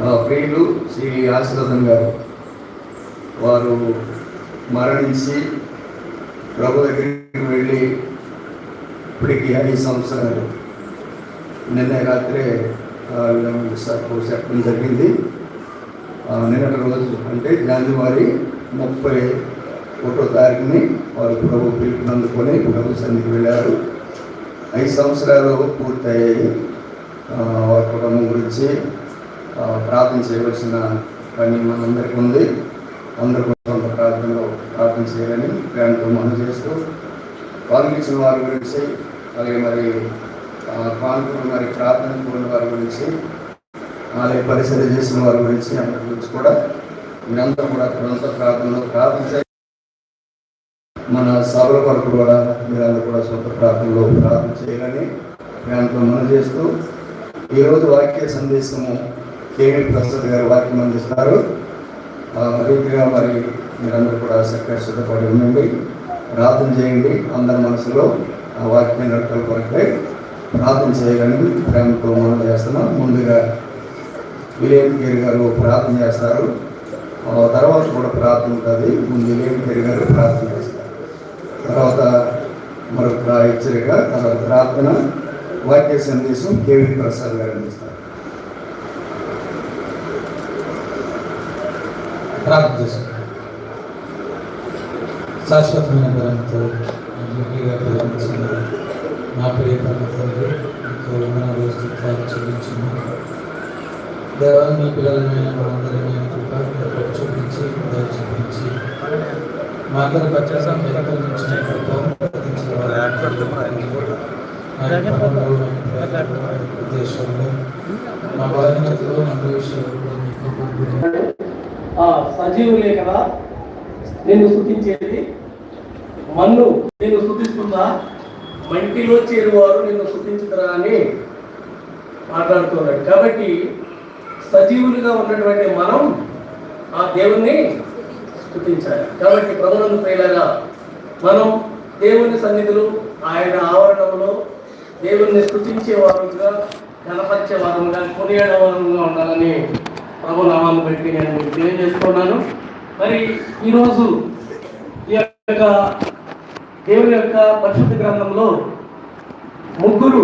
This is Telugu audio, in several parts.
ఆ, ప్రియులు శ్రీ ఆశీర్వదం గారు. వారు మరణించి ప్రభు దగ్గరికి వెళ్ళి ఇప్పటికి ఐదు సంవత్సరాలు. నిన్న రాత్రే చెప్పడం జరిగింది. ఆ, నిన్నటి రోజు అంటే జనవరి ముప్పై ఒకటో తారీఖుని వారు ప్రభు పిలుపునందుకొని ప్రభు సన్నిధికి వెళ్ళారు. ఐదు సంవత్సరాలు పూర్తయ్యాయి. వారి కుటుంబం గురించి ప్రార్థన చేయవలసిన పని మనందరికీ ఉంది. అందరూ కూడా కొంత ప్రార్థనలో ప్రార్థన చేయాలని ప్రేమతో మనం చేస్తూ పాల్గొంచిన వారి గురించి అలాగే మరి పాల్గొన్న మరి ప్రార్థన కోరిన వారి గురించి అలాగే పరిసర చేసిన వారి గురించి అందరి గురించి కూడా మీరందరూ కూడా కొంత ప్రార్థనలో ప్రార్థన మన సభల కొరకు కూడా మీరందరూ కూడా సొంత ప్రార్థనలో ప్రార్థన చేయాలని ప్రేమతో మనం చేస్తూ ఈరోజు వాక్య సందేశము కేవీ ప్రసాద్ గారు వాక్యం అందిస్తారు. ఆ, మరి మీరందరూ కూడా చక్కగా సిద్ధపడి ఉండండి. ప్రార్థన చేయండి అందరి మనసులో. ఆ వాక్యం నడకల కొరకై ప్రార్థన చేయాలని ప్రేమతో మనం చేస్తున్నాం. ముందుగా విలేం గిరి గారు ప్రార్థన చేస్తారు. తర్వాత కూడా ప్రార్థన ఉంటుంది. ముందు విలేం గిరి గారు ప్రార్థన చేస్తారు. తర్వాత మరొక హెచ్చరిక తర్వాత ప్రార్థన వాక్య సందేశం కేవీ ప్రసాద్ గారు అందిస్తారు. ప్రార్థన చేసుకుంటాం శాశ్వతమైన బలంతో ప్రేమించిన నా ప్రియ తండ్రి మీకు వందనాలు చెల్లించున్నాను దేవా మీ పిల్లలమైన కృప చూపించి చూపించి మా అందరి పక్షం ఉద్దేశంలో మా బాధ్యతలో మా విషయంలో మీకు ఆ సజీవులే కదా. నేను స్థుతించేది మన్ను నేను స్థుతిస్తుందా మంటిలో చేరువారు నిన్ను స్థుతించుతారా అని మాట్లాడుతున్నాడు కాబట్టి సజీవులుగా ఉన్నటువంటి మనం ఆ దేవుణ్ణి స్థుతించాలి కాబట్టి ప్రభునందు ప్రియులగా మనం దేవుని సన్నిధులు ఆయన ఆవరణంలో దేవుణ్ణి స్థుతించే వారుగా ఘనపరిచే వారంగా కొనియాడే వారంగా ఉండాలని ప్రభు నామాన్ని బట్టి నేను మీకు తెలియజేస్తున్నాను. మరి ఈరోజు ఈ యొక్క దేవుని యొక్క పరిశుద్ధ గ్రంథంలో ముగ్గురు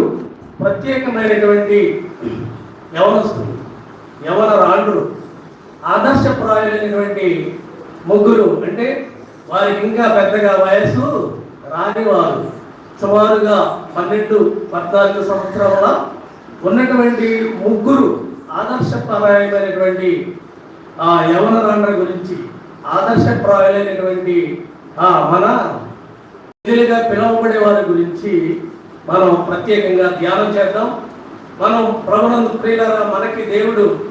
ప్రత్యేకమైనటువంటి యవనస్తులు యవన రాళ్ళు ఆదర్శప్రాయులైనటువంటి ముగ్గురు అంటే వారికి ఇంకా పెద్దగా వయస్సు రానివారు. సుమారుగా పన్నెండు పద్నాలుగు సంవత్సరాల ఉన్నటువంటి ముగ్గురు ఆదర్శప్రాయమైనటువంటి ఆ యవన రాండ్ర గురించి ఆదర్శప్రాయులైనటువంటి ఆ మన నిధులుగా పిలువబడే వారి గురించి మనం ప్రత్యేకంగా ధ్యానం చేద్దాం. మనం ప్రభునందు ప్రియుల మనకి దేవుడు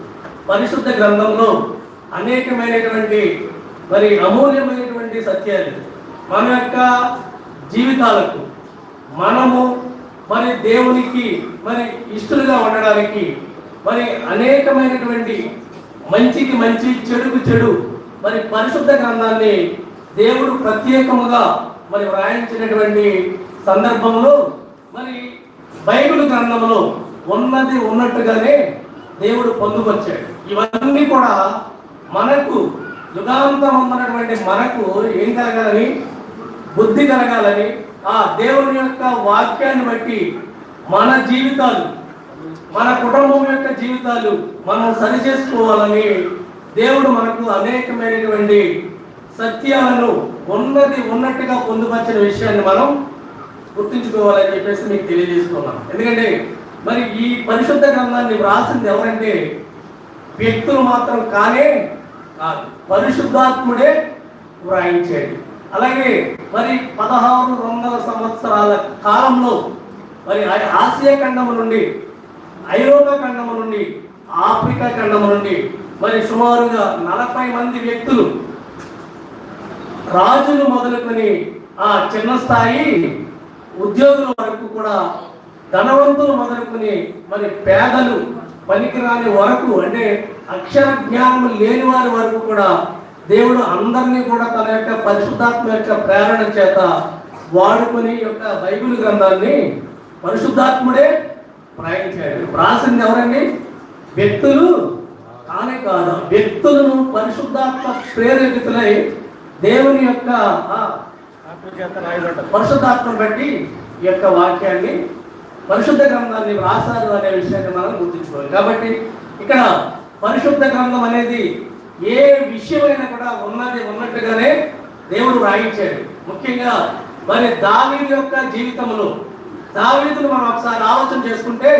పరిశుద్ధ గ్రంథంలో అనేకమైనటువంటి మరి అమూల్యమైనటువంటి సత్యాలు మన యొక్క జీవితాలకు మనము మరి దేవునికి మరి ఇష్టలుగా ఉండడానికి మరి అనేకమైనటువంటి మంచికి మంచి చెడుకు చెడు మరి పరిశుద్ధ గ్రంథాన్ని దేవుడు ప్రత్యేకముగా మరి వ్రాయించినటువంటి సందర్భంలో మరి బైబిల్ గ్రంథంలో ఉన్నది ఉన్నట్టుగానే దేవుడు పొందుకొచ్చాడు. ఇవన్నీ కూడా మనకు యుగాంతం ఉన్నటువంటి మనకు ఏం కలగాలని? బుద్ధి కలగాలని ఆ దేవుని యొక్క వాక్యాన్ని బట్టి మన జీవితాలు మన కుటుంబం యొక్క జీవితాలు మనం సరి చేసుకోవాలని దేవుడు మనకు అనేకమైనటువంటి సత్యాలను ఉన్నది ఉన్నట్టుగా పొందుపరిచిన విషయాన్ని మనం గుర్తుంచుకోవాలని చెప్పేసి మీకు తెలియజేస్తున్నాం. ఎందుకంటే మరి ఈ పరిశుద్ధ గ్రంథాన్ని వ్రాసింది ఎవరంటే వ్యక్తులు మాత్రం కానే కాదు. పరిశుద్ధాత్ముడే వ్రాయించాడు అలాగే మరి పదహారు వందల సంవత్సరాల కాలంలో మరి ఆసియా ఖండం నుండి ఐరోపా ఖండము నుండి ఆఫ్రికా ఖండము నుండి మరి సుమారుగా నలభై మంది వ్యక్తులు రాజులు మొదలుకొని ఆ చిన్న స్థాయి ఉద్యోగుల వరకు కూడా ధనవంతులు మొదలుకొని మరి పేదలు పనికిరాని వరకు అంటే అక్షర జ్ఞానం లేని వారి వరకు కూడా దేవుడు అందరినీ కూడా తన యొక్క పరిశుద్ధాత్మ యొక్క ప్రేరణ చేత వాడుకొని యొక్క బైబిల్ గ్రంథాన్ని పరిశుద్ధాత్ముడే ప్రయాణించాడు రాసింది ఎవరండి? వ్యక్తులు కాదు వ్యక్తులను పరిశుద్ధాత్మ ప్రేరేపితులై దేవుని యొక్క పరిశుద్ధాత్మను బట్టి ఈ యొక్క వాక్యాన్ని పరిశుద్ధ గ్రంథాన్ని రాశారు అనే విషయాన్ని మనం గుర్తుంచుకోవాలి. కాబట్టి ఇక్కడ పరిశుద్ధ గ్రంథం అనేది ఏ విషయమైనా కూడా ఉన్నది ఉన్నట్టుగానే దేవుడు రాయించాడు ముఖ్యంగా మరి దాని యొక్క జీవితంలో దావీదును మనం ఒకసారి ఆలోచన చేసుకుంటే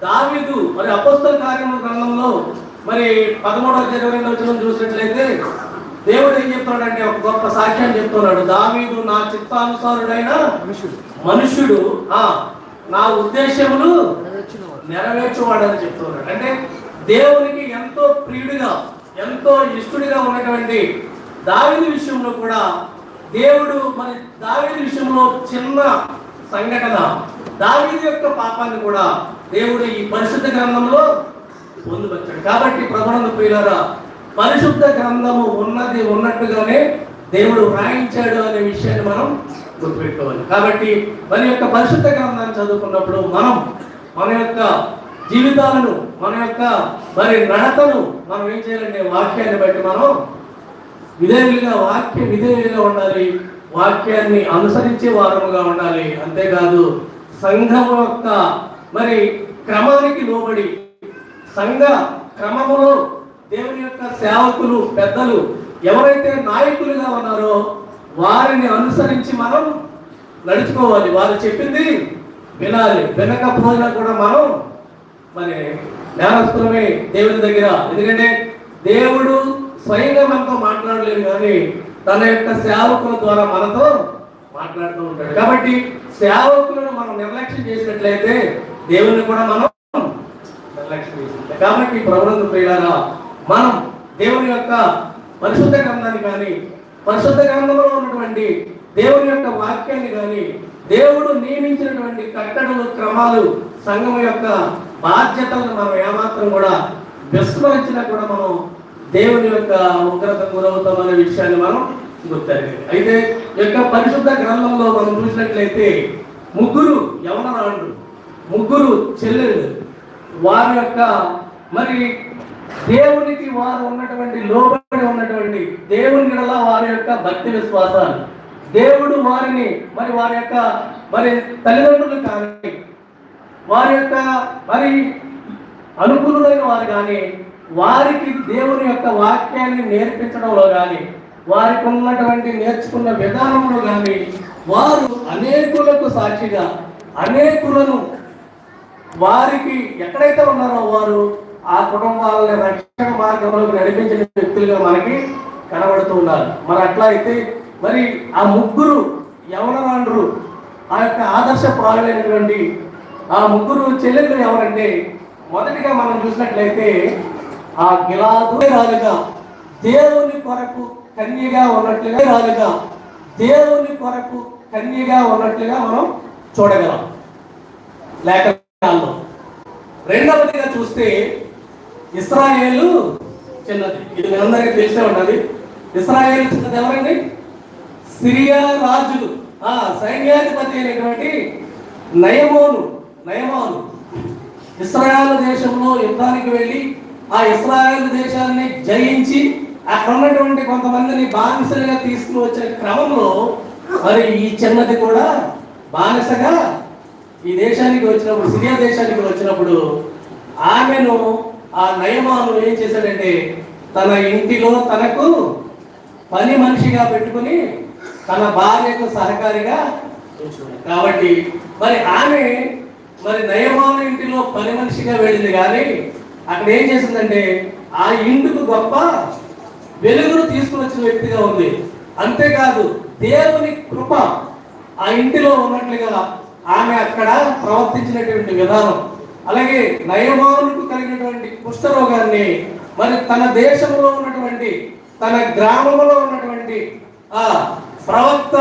దావీదు మరి అపస్తుల కార్యముల గ్రంథంలో మరి పదమూడవ ఇరవై వచ్చిన చూసినట్లయితే దేవుడు ఏం చెప్తున్నాడంటే ఒక గొప్ప సాక్ష్యాన్ని చెప్తున్నాడు. దావీదు నా చిత్తానుసారుడైన మనుష్యుడు ఆ నా ఉద్దేశములు నెరవేర్చువాడని చెప్తున్నాడు. అంటే దేవునికి ఎంతో ప్రియుడిగా ఎంతో ఇష్టడిగా ఉన్నటువంటి దావిని విషయంలో కూడా దేవుడు మరి దావీదు విషయంలో చిన్న సంఘటన. దావీదు యొక్క పాపాన్ని కూడా దేవుడు ఈ పరిశుద్ధ గ్రంథంలో పొందుపరిచాడు. కాబట్టి ప్రధాన ప్రియులారా పరిశుద్ధ గ్రంథము ఉన్నది ఉన్నట్టుగానే దేవుడు వ్రాయించాడు అనే విషయాన్ని మనం గుర్తుపెట్టుకోవాలి. కాబట్టి మన యొక్క పరిశుద్ధ గ్రంథాన్ని చదువుకున్నప్పుడు మనం మన యొక్క జీవితాలను మన యొక్క మరి నడతను మనం ఏం చేయాలంటే వాక్యాన్ని బట్టి మనం విధేయులుగా వాక్య విధేయులుగా ఉండాలి. వాక్యాన్ని అనుసరించే వారముగా ఉండాలి. అంతేకాదు సంఘం యొక్క మరి క్రమానికి లోబడి సంఘ క్రమములో దేవుని యొక్క సేవకులు పెద్దలు ఎవరైతే నాయకులుగా ఉన్నారో వారిని అనుసరించి మనం నడుచుకోవాలి. వారు చెప్పింది వినాలి. వినకపోయినా కూడా మనం మరి నేరస్తులమే దేవుని దగ్గర. ఎందుకంటే దేవుడు స్వయంగా మనతో మాట్లాడలేదు కానీ తన యొక్క సేవకుల ద్వారా మనతో మాట్లాడుతూ ఉంటాడు. కాబట్టి సేవకులను మనం నిర్లక్ష్యం చేసినట్లయితే దేవుని కూడా మనం నిర్లక్ష్యం చేసినట్లే కాబట్టి ప్రభుత్వ ప్రియారా మనం దేవుని యొక్క పరిశుద్ధ గ్రంథాన్ని కానీ పరిశుద్ధ గ్రంథంలో ఉన్నటువంటి దేవుని యొక్క వాక్యాన్ని కానీ దేవుడు నియమించినటువంటి కట్టడలు క్రమాలు సంఘం యొక్క బాధ్యతలను మనం ఏమాత్రం కూడా విస్మరించినా కూడా మనం దేవుని యొక్క ఉగ్రత గురవుతామనే విషయాన్ని మనం గుర్తెరగాలి అయితే ఈ యొక్క పరిశుద్ధ గ్రంథంలో మనం చూసినట్లయితే ముగ్గురు యవనరాండ్రు ముగ్గురు చెల్లెలు వారి యొక్క మరి దేవునికి వారు ఉన్నటువంటి లోబడి ఉన్నటువంటి దేవుని గడల వారి యొక్క భక్తి విశ్వాసాలు. దేవుడు వారిని మరి వారి యొక్క మరి తల్లిదండ్రులు కానీ వారి యొక్క మరి అనుకూలులైన వారు కానీ వారికి దేవుని యొక్క వాక్యాన్ని నేర్పించడంలో కానీ వారికి ఉన్నటువంటి నేర్చుకున్న విధానంలో కానీ వారు అనేకులకు సాక్షిగా అనేకులను వారికి ఎక్కడైతే ఉన్నారో వారు ఆ కుటుంబాలని రక్షణ మార్గంలోకి నడిపించిన వ్యక్తులుగా మనకి కనబడుతూ ఉన్నారు. మరి అట్లా అయితే మరి ఆ ముగ్గురు యవనరాండ్రు ఆ యొక్క ఆదర్శ ప్రాయులైనటువంటి ఆ ముగ్గురు చెల్లెలు ఎవరంటే మొదటిగా మనం చూసినట్లయితే ఆ గిలాదు రాలుగా దేవుని కొరకు కన్యగా ఉన్నట్లుగా రాలుగా దేవుని కొరకు కన్యగా ఉన్నట్లుగా మనం చూడగలం. లేఖనాల్లో. రెండవదిగా చూస్తే ఇస్రాయేలు చిన్నది. ఇది మీ అందరికీ తెలిసే ఉన్నది. ఇస్రాయేల్ చిన్నది ఎవరండి? సిరియా రాజులు. ఆ సైన్యాధిపతి అయినటువంటి నయమోను నయమాను. ఇస్రాయేల్ దేశంలో యుద్ధానికి వెళ్ళి ఆ ఇస్రాయేల్ దేశాన్ని జయించి అక్కడ ఉన్నటువంటి కొంతమందిని బానిసలుగా తీసుకుని వచ్చిన క్రమంలో మరి ఈ చిన్నది కూడా బానిసగా ఈ దేశానికి వచ్చినప్పుడు సిరియా దేశానికి వచ్చినప్పుడు ఆమెను ఆ నయమాను ఏం చేశాడంటే తన ఇంటిలో తనకు పని మనిషిగా పెట్టుకుని తన భార్యకు సహకారిగా కాబట్టి మరి ఆమె మరి నయమాను ఇంటిలో పని మనిషిగా వెళ్ళింది కానీ అక్కడ ఏం చేసిందంటే ఆ ఇంటికి గొప్ప వెలుగును తీసుకుని వచ్చిన వ్యక్తిగా ఉంది. అంతేకాదు దేవుని కృప ఆ ఇంటిలో ఉన్నట్లుగా ఆమె అక్కడ ప్రవర్తించినటువంటి విధానం. అలాగే నయమానుకు కలిగినటువంటి కుష్ఠరోగాన్ని మరి తన దేశంలో ఉన్నటువంటి తన గ్రామంలో ఉన్నటువంటి ఆ ప్రవక్త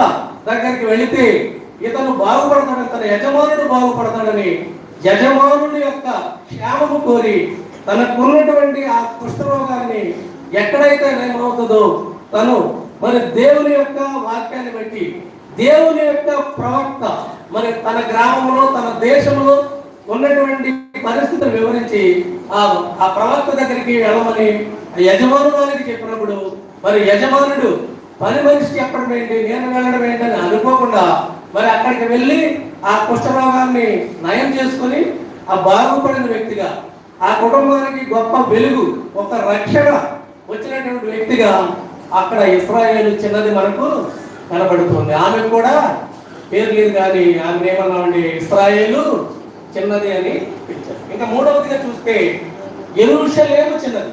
దగ్గరికి వెళితే ఇతను బాగుపడతాడని తన యజమానుడు బాగుపడతాడని యజమానుని యొక్క క్షేమము కోరి తనకున్నటువంటి ఆ కుష్ఠరోగాన్ని ఎక్కడైతే నయమవుతుందో తను మరి దేవుని యొక్క వాక్యాన్ని బట్టి దేవుని యొక్క ప్రవక్త మరి తన గ్రామంలో తన దేశంలో ఉన్నటువంటి పరిస్థితులు వివరించి ఆ ఆ ప్రవక్త దగ్గరికి వెళ్ళమని యజమానుడానికి చెప్పినప్పుడు మరి యజమానుడు పని మనిషి చెప్పడం ఏంటి నేను వెళ్ళడం ఏంటి అని అనుకోకుండా మరి అక్కడికి వెళ్ళి ఆ కుష్ఠరోగాన్ని నయం చేసుకుని ఆ బాగుపడిన వ్యక్తిగా ఆ కుటుంబానికి గొప్ప వెలుగు ఒక రక్షణ వచ్చినటువంటి వ్యక్తిగా అక్కడ ఇస్రాయేల్ చిన్నది మనకు కనబడుతుంది. ఆమె కూడా పేరు లేదు కానీ ఆమె ఏమన్నామండి ఇస్రాయేలు చిన్నది అని పిలిచారు. ఇంకా మూడవదిగా చూస్తే ఎరుషలేము చిన్నది.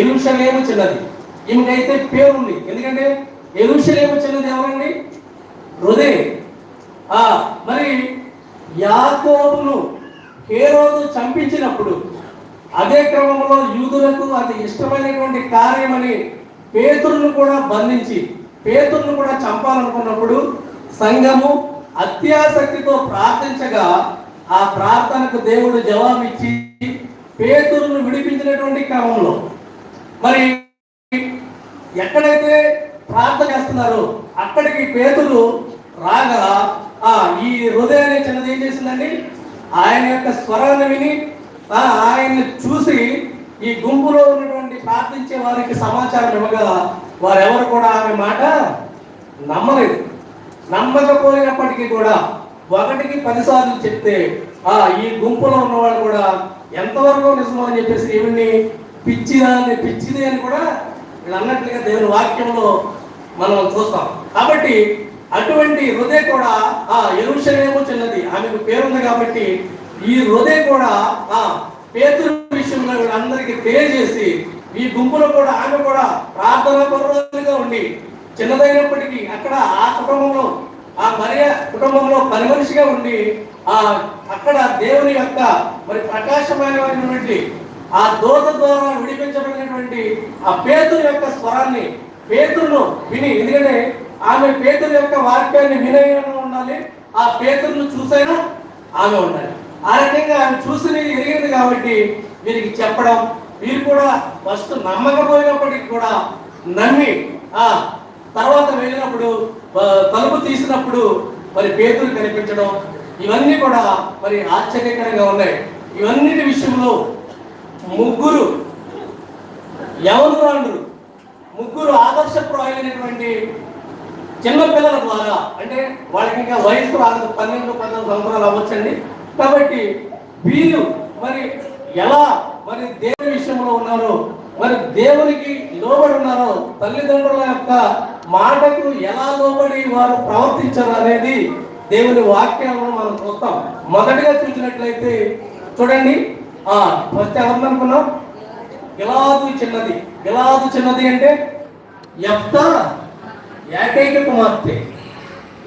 ఎరుషలేము చిన్నది. ఈమెకైతే పేరు ఉంది ఎందుకంటే ఎరుషలేము చిన్నది ఎవరండి? హృదయ. మరి యాకోబును హేరోదు చంపించినప్పుడు అదే క్రమంలో యూదులకు అది ఇష్టమైనటువంటి కార్యమని పేతురును కూడా బంధించి పేతురును కూడా చంపాలనుకున్నప్పుడు సంఘము అత్యాసక్తితో ప్రార్థించగా ఆ ప్రార్థనకు దేవుడు జవాబిచ్చి పేతురును విడిపించినటువంటి క్రమంలో. మరి ఎక్కడైతే ప్రార్థన చేస్తున్నారో అక్కడికి పేతులు రాగా ఆ ఈ హృదయాన్ని చిన్నది ఏం చేసిందండి? ఆయన యొక్క స్వరాన్ని విని ఆయన్ని చూసి ఈ గుంపులో ఉన్నటువంటి ప్రార్థించే వారికి సమాచారం ఇవ్వగా వారెవరు కూడా ఆమె మాట నమ్మలేదు. నమ్మకపోయినప్పటికీ కూడా ఒకటికి పదిసార్లు చెప్తే ఆ ఈ గుంపులో ఉన్నవాళ్ళు కూడా ఎంతవరకు నిజమో అని చెప్పేసి ఏమిని పిచ్చిదా అని పిచ్చిది అని కూడా వీళ్ళు అన్నట్లుగా దేవుని వాక్యంలో మనం చూస్తాం. కాబట్టి అటువంటి హృదయ కూడా ఆ ఎరుషలేము చిన్నది. ఆమెకు పేరుంది కాబట్టి ఈ హృదయ కూడా ఆ పేతురు విషయంలో వీళ్ళందరికీ తెలియజేసి ఈ గుంపులో కూడా ఆమె కూడా ప్రార్థన పరులుగా ఉండి చిన్నదైనప్పటికీ అక్కడ ఆ కుటుంబంలో ఆ మరియ కుటుంబంలో పని మనిషిగా ఉండి ఆ అక్కడ దేవుని యొక్క మరి ప్రకాశమైనటువంటి ఆ దోత ద్వారా విడిపించబడినటువంటి ఆ పేతురు యొక్క స్వరాన్ని పేతురును విని ఎందుకంటే ఆమె పేతురు యొక్క వాక్యాన్ని వినయన ఉండాలి. ఆ పేతురును చూసైనా ఆమె ఉండాలి. ఆ రకంగా ఆమె చూసి ఎరిగింది కాబట్టి వీరికి చెప్పడం వీరు కూడా ఫస్ట్ నమ్మకపోయినప్పటికీ కూడా నమ్మి ఆ తర్వాత వెళ్ళినప్పుడు తలుపు తీసినప్పుడు మరి పేతులు కనిపించడం ఇవన్నీ కూడా మరి ఆశ్చర్యకరంగా ఉన్నాయి. ఇవన్నిటి విషయంలో ముగ్గురు యవనురాండ్రు ముగ్గురు ఆదర్శప్రాయులైనటువంటి చిన్న పిల్లల ద్వారా అంటే వాళ్ళకి ఇంకా వయసు రాలేదు పన్నెండు పన్నెండు సంవత్సరాలు అవ్వచ్చండి. కాబట్టి వీరు మరి ఎలా మరి దేవుని విషయంలో ఉన్నారో మరి దేవునికి లోబడి ఉన్నారో తల్లిదండ్రుల యొక్క మాటకు ఎలా లోబడి వారు ప్రవర్తించారు అనేది దేవుని వాక్యాలను మనం చూస్తాం. మొదటిగా చూసినట్లయితే చూడండి ఆ ఫస్ట్ ఎవరిని అనుకున్నాం గిలాదు చిన్నది. గిలాదు చిన్నది అంటే ఎంత ఏకైక కుమార్తె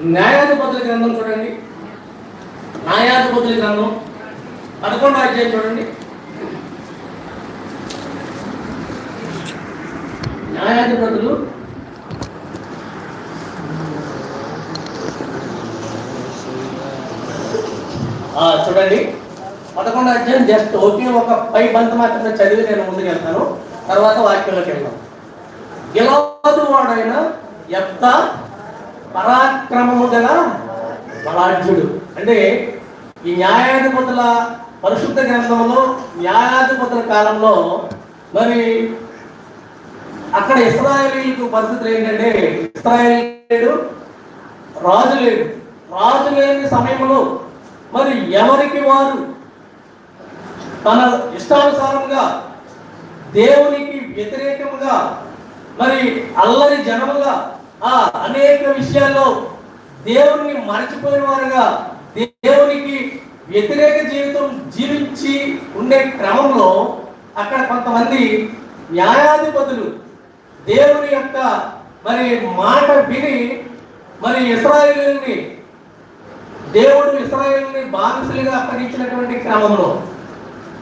న్యాయాధిపతుల గ్రంథం చూడండి. న్యాయాధిపతుల గ్రంథం. పదకొండు అధ్యాయం చూడండి. న్యాయాధిపతులు. ఆ, చూడండి. పదకొండు అధ్యాయం జస్ట్ ఒకే ఒక పై బంత మాత్రమే చదివి నేను ముందుకు వెళ్తాను తర్వాత వాక్యంలోకి వెళ్దాం. గిలాదు వాడైనా ఎంత పరాక్రమము గల బలాఢ్యుడు. అంటే ఈ న్యాయాధిపతుల పరిశుద్ధ గ్రంథంలో న్యాయాధిపతుల కాలంలో మరి అక్కడ ఇస్రాయలీలకు పరిస్థితులు ఏంటంటే ఇస్రాయల్ లేడు రాజు లేడు. రాజు లేని సమయంలో మరి ఎవరికి వారు తన ఇష్టానుసారంగా దేవునికి వ్యతిరేకముగా మరి అల్లరి జనముగా ఆ అనేక విషయాల్లో దేవుని మరచిపోయిన వారుగా దేవునికి వ్యతిరేక జీవితం జీవించి ఉండే క్రమంలో అక్కడ కొంతమంది న్యాయాధిపతులు దేవుని యొక్క మరి మాట విని మరి ఇస్రాయేల్ని దేవుడు ఇస్రాయేల్ని బానిసలుగా అప్పగించినటువంటి క్రమంలో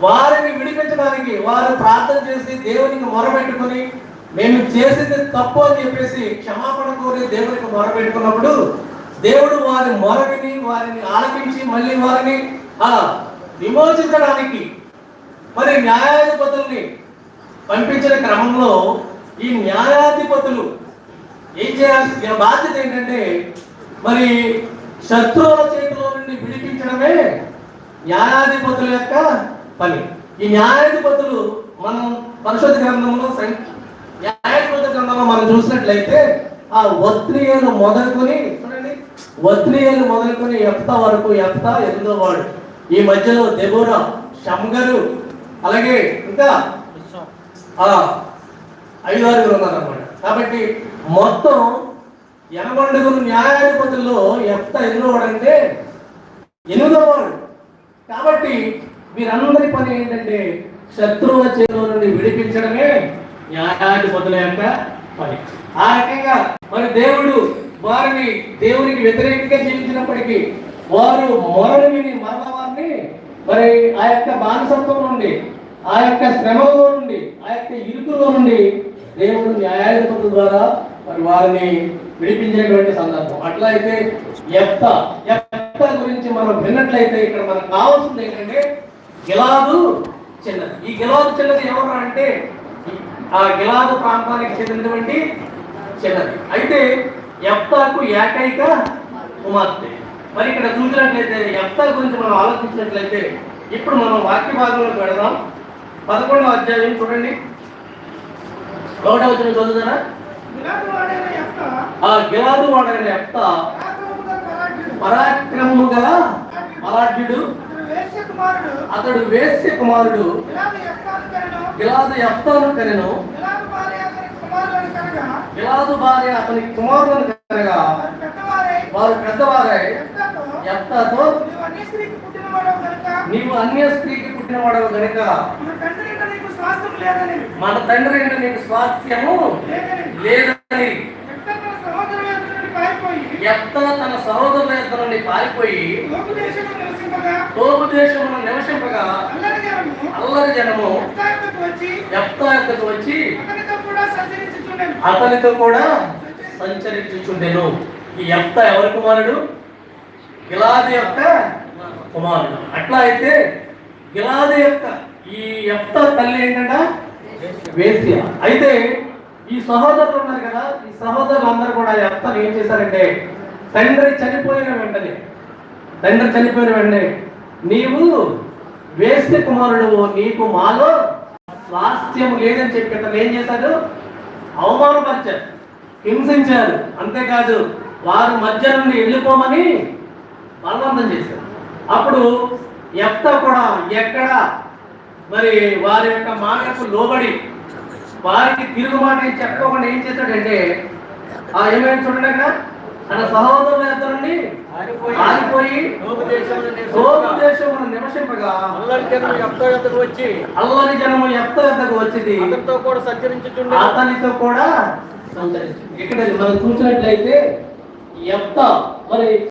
వారిని విడిపించడానికి వారు ప్రార్థన చేసి దేవునికి మొరపెట్టుకుని మేము చేసింది తప్పు అని చెప్పేసి క్షమాపణ కోరి దేవునికి మొరపెట్టుకున్నప్పుడు దేవుడు వారి మొరవిని వారిని ఆలకించి మళ్ళీ వారిని ఆ విమోచించడానికి మరి న్యాయాధిపతుల్ని పంపించిన క్రమంలో ఈ న్యాయాధిపతులు ఏం చేయాల్సిన బాధ్యత ఏంటంటే మరి శత్రువుల చేతిలో నుండి విడిపించడమే న్యాయాధిపతుల యొక్క పని. ఈ న్యాయాధిపతులు మనం పరిశోధ గ్రంథంలో సం- గ్రంథంలో మనం చూసినట్లయితే ఆ వత్రియేలు మొదలుకొని చూడండి. వత్రియేలు మొదలుకొని ఎఫ్త వరకు ఎఫ్త ఎనిమిదో వాడు. ఈ మధ్యలో దెబోరా షమ్గరు అలాగే ఇంకా ఆ ఐదు ఆరుగురు ఉన్నారన్నమాట. కాబట్టి మొత్తం ఎనగొండుగురు న్యాయాధిపతుల్లో ఎంత ఎన్నో వాడంటే ఎనిమిదో వాడు. కాబట్టి వీరందరి పని ఏంటంటే శత్రువుల చేతిలో నుండి విడిపించడమే న్యాయాధిపతుల యొక్క పని. ఆ రకంగా మరి దేవుడు వారిని దేవునికి వ్యతిరేకంగా జీవించినప్పటికీ వారు మొరలు విని మరల వారిని మరి ఆ యొక్క బానిసత్వం నుండి ఆ యొక్క శ్రమలో నుండి ఆ యొక్క ఇరుకులో నుండి దేవుడు న్యాయాధిపతుల ద్వారా మరి వారిని విడిపించేటువంటి సందర్భం. అట్లా అయితే ఎత్త ఎఫ్త గురించి మనం విన్నట్లయితే ఇక్కడ మనకు కావాల్సింది ఏంటంటే గిలాదు చిన్నది ఈ గిలాదు చిన్నది ఎవరు అంటే ఆ గిలాదు ప్రాంతానికి చెందినటువంటి చిన్నది అయితే ఎఫ్తాకు ఏకైక కుమార్తె. మరి ఇక్కడ చూసినట్లయితే ఎఫ్తా గురించి మనం ఆలోచించినట్లయితే ఇప్పుడు మనం వాక్య భాగంలోకి వెళదాం. పదకొండవ అధ్యాయం చూడండి. ఒకటవ వచ్చిన చదువుతారా? ఆ గిలాదు వాడైన పరాక్రముడు. పరాక్రమము గల అతడు వేశ్య కుమారుడు గిలాదు ఎఫ్తాను కనెను. గిలాదు భార్య అతని కుమారులను కనగా వారు పెద్దవారై ఎఫ్తాతో నీవు అన్య స్త్రీకి పుట్టినవాడవు గనుక మన తండ్రి ఇంట నీకు స్వాస్థ్యము లేదని. యెఫ్తా తన సహోదరుల నుండి పారిపోయి తోపు దేశమును నివసింపగా అల్లరి జనము యొద్దకు వచ్చి అతనితో కూడా సంచరించుచుండెను. ఈ ఎఫ్తా ఎవరి కుమారుడు? గిలాది యొక్క కుమారుడు. అట్లా అయితే గిలాది యొక్క ఈ ఎఫ్తా తల్లి ఏంటంట? వేశ్య. అయితే ఈ సహోదరులు ఉన్నారు కదా ఈ సహోదరులు అందరూ కూడా ఎఫ్తాను ఏం చేశారంటే తండ్రి చనిపోయిన వెంటనే తండ్రి చనిపోయిన వెంటనే నీవు వేస్తే కుమారుడు నీకు మాలో స్వాస్థ్యం లేదని చెప్పి అతను ఏం చేశాడు? అవమానపరిచారు హింసించారు అంతేకాదు వారు మధ్య నుండి వెళ్ళిపోమని బలవంతం చేశారు అప్పుడు ఎఫ్త కూడా ఎక్కడ? మరి వారి యొక్క మాటకు లోబడి వారికి తిరుగుబాటు చెప్పకుండా ఏం చేశాడంటే ఆ ఏమైనా చూడండి అక్కడ? తన సహోదరుల యొక్క నుండి ఆగిపోయి తోపు దేశమున నివసింపగా అల్లరి జనులు ఎఫ్తా యొద్దకు వచ్చి అల్లరి జనము యొద్దకు వచ్చింది. అతనితో కూడా సంచరించుచుండెను. అతనితో కూడా సంచరించింది ఇక్కడ మనం చూసినట్లయితే ఎఫ్త మరి